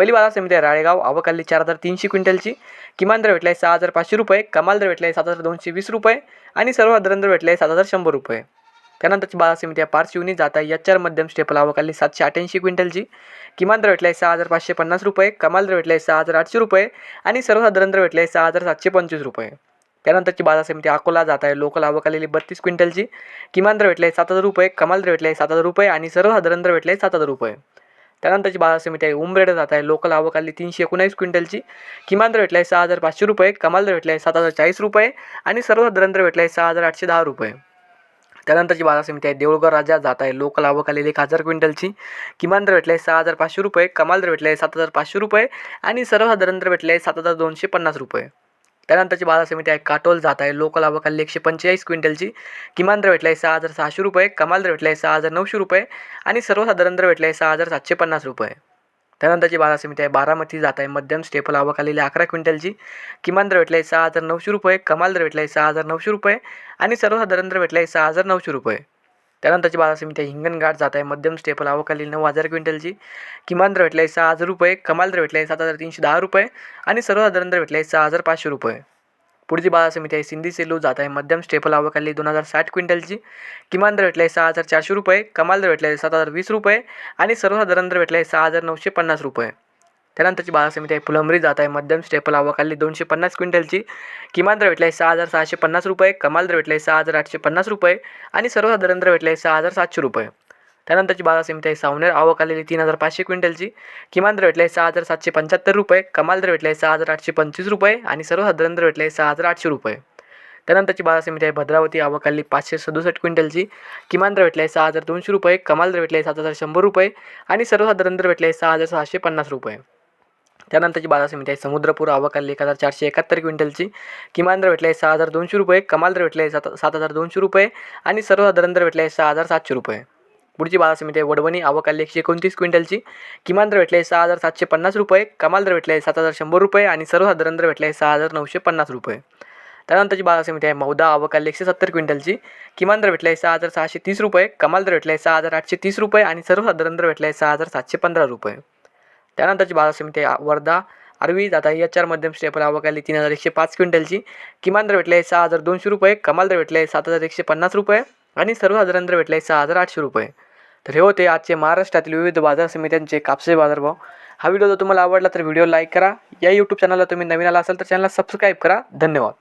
पहिली बाजार समिती आहे राळेगाव. आवकाली चार हजार तीनशे क्विंटलची. किमान दर भेटला आहे सहा हजार पाचशे रुपये. कमाल दर भेटला आहे सात हजार दोनशे वीस रुपये. आणि सर्वसाधारण दर भेटला आहे सात हजार शंभर रुपये. त्यानंतरची बाजार समिती आहे पार्श्वनी जात आहे एच आर मध्यम स्टेपल. आवकाली सातशे अठ्ठ्याऐंशी क्विंटलची. किमान दर भेटला आहे सहा हजार पाचशे पन्नास रुपये. कमाल दर भेटला आहे सहा हजार आठशे रुपये. आणि सर्वसाधारण दर भेटला आहे सहा हजार सातशे पंचवीस रुपये. त्यानंतरची बाजार समिती अकोला. जात आहे लोकल आवक आलेली बत्तीस क्विंटलची. किमान दर भेटले आहे सात हजार रुपये. कमाल दर भेटले आहे सात हजार रुपये. आणि सर्वसाधारण दर भेटले आहे सात हजार रुपये. त्यानंतरची बाजार समिती आहे. उमरेड जात आहे. लोकल आवक आली तीनशे एकोणावीस क्विंटलची. किमान दर भेटला आहे सहा हजार पाचशे रुपये. कमाल दर भेटला आहे सात हजार चाळीस रुपये. आणि सर्वसाधारण दर भेटला आहे सहा हजार आठशे दहा रुपये. त्यानंतरची बाजार समिती आहे. देऊळगाव राजा जात आहे. लोकल आवक आलेली एक हजार क्विंटलची. किमान दर भेटला आहे सहा हजार पाचशे रुपये. कमाल दर भेटले आहे सात हजार पाचशे रुपये. आणि सर्वसाधारण दर भेटले आहे सात हजार दोनशे पन्नास रुपये. त्यानंतरची बाजार समिती आहे. काटोल जात आहे. लोकल आवक एकशे पंचेचाळीस क्विंटलची. किमान दर भेटला आहे सहा हजार सहाशे रुपये. कमाल दर भेटला आहे सहा हजार नऊशे रुपये. आणि सर्वसाधारण दर भेटला आहे सहा हजार सातशे पन्नास रुपये. त्यानंतरची बाजार समिती आहे. बारामती जात आहे. मध्यम स्टेपल आवक आलेली अकरा क्विंटलची. किमान दर भेटला आहे सहा हजार नऊशे रुपये. कमाल दर भेटला आहे सहा हजार नऊशे रुपये. आणि सर्वसाधारण दर भेटला आहे सहा हजार नऊशे रुपये. त्यानंतरची बाजार समिती आहे. हिंगणघाट जात आहे. मध्यम स्टेपल आवकाली नऊ हजार क्विंटलची. किमान दर भेटला आहे सहा हजार रुपये. कमाल दर भेटला आहे सात हजार तीनशे दहा रुपये. आणि सर्वसाधारण दर भेटला आहे सहा हजार पाचशे रुपये. पुढची बाजार समिती आहे. सिंधी सेलू जात आहे. मध्यम स्टेपल आवकाली दोन हजार साठ क्विंटलची. किमान दर भेटला आहे सहा हजार चारशे रुपये. कमाल दर भेटला आहे सात हजार वीस रुपये. आणि सर्वसाधारण दर भेटला आहे सहा हजार नऊशे पन्नास रुपये. त्यानंतरची बाजार समिती आहे फुलंबरी जात आहे मध्यम स्टेपल आवकाली दोनशे पन्नास क्विंटलची. किमान दर भेटला आहे सहा हजार सहाशे पन्नास रुपये कमाल दर भेटला आहे सहा हजार आठशे पन्नास रुपये आणि सर्वसाधारण दर भेटला आहे सहा हजार सातशे रुपये. त्यानंतरची बाजार समिती आहे सावनेर आवक आलेली तीन हजार पाचशे क्विंटलची. किमान दर भेटला आहे सहा हजार सातशे पंच्याहत्तर रुपये कमाल दर भेटला आहे सहा हजार आठशे पंचवीस रुपये आणि सर्वसाधारण दर भेटला आहे सहा हजार आठशे रुपये. त्यानंतरची बाजार समिती आहे भद्रावती आवक पाचशे सदुसष्ट क्विंटलची. किमान दर भेटला आहे सहा हजार दोनशे रुपये कमाल दर भेटला आहे सात हजार शंभर रुपये आणि सर्वसाधारण दर भेटला आहे सहा हजार सहाशे पन्नास रुपये. त्यानंतरची बाजार समिती आहे. समुद्रपूर आवकाली एक हजार चारशे एकाहत्तर क्विंटलची. किमान दर भेटला आहे सहा हजार दोनशे रुपये. कमाल दर भेटला आहे सात सात हजार दोनशे रुपये. आणि सर्वसाधारण दर भेटला आहे सहा हजार सातशे रुपये. पुढची बाजार समिती आहे वडवणी आवकाली एकशे एकोणतीस क्विंटलची. किमान दर भेटले आहे सहा हजार सातशे पन्नास रुपये. कमाल दर भेटले आहे सात हजार शंभर रुपये. आणि सर्वसाधारण दर भेटले आहे सहा हजार नऊशे पन्नास रुपये. त्यानंतरची बाजार समिती आहे मौदा आवकाली एकशे सत्तर क्विंटलची. किमान दर भेटले आहे सहा हजार सहाशे तीस रुपये. कमाल दर भेटले आहे सहा हजार आठशे तीस रुपये. आणि सर्वसाधारण दर भेटले आहे सहा हजार सातशे पंधरा रुपये. त्यानंतरची बाजार समिती वर्धा आरवी जाता एच आर मध्यम स्टेपल आवक आली तीन हजार एकशे पाच क्विंटलची. किमान दर भेटले आहे सहा हजार दोनशे रुपये कमाल दर भेटले सात हजार एकशे पन्नास रुपये आणि सर्वसाधारण दर भेटले सहा हजार आठशे रुपये. तर हे होते आजचे महाराष्ट्रातील विविध बाजार समित्यांचे कापसे बाजारभाव हा व्हिडिओ जर तुम्हाला आवडला तर व्हिडिओ लाईक करा. या यूट्यूब चॅनलला तुम्ही नवीन आला असाल तर चॅनलला सबस्क्राईब करा. धन्यवाद.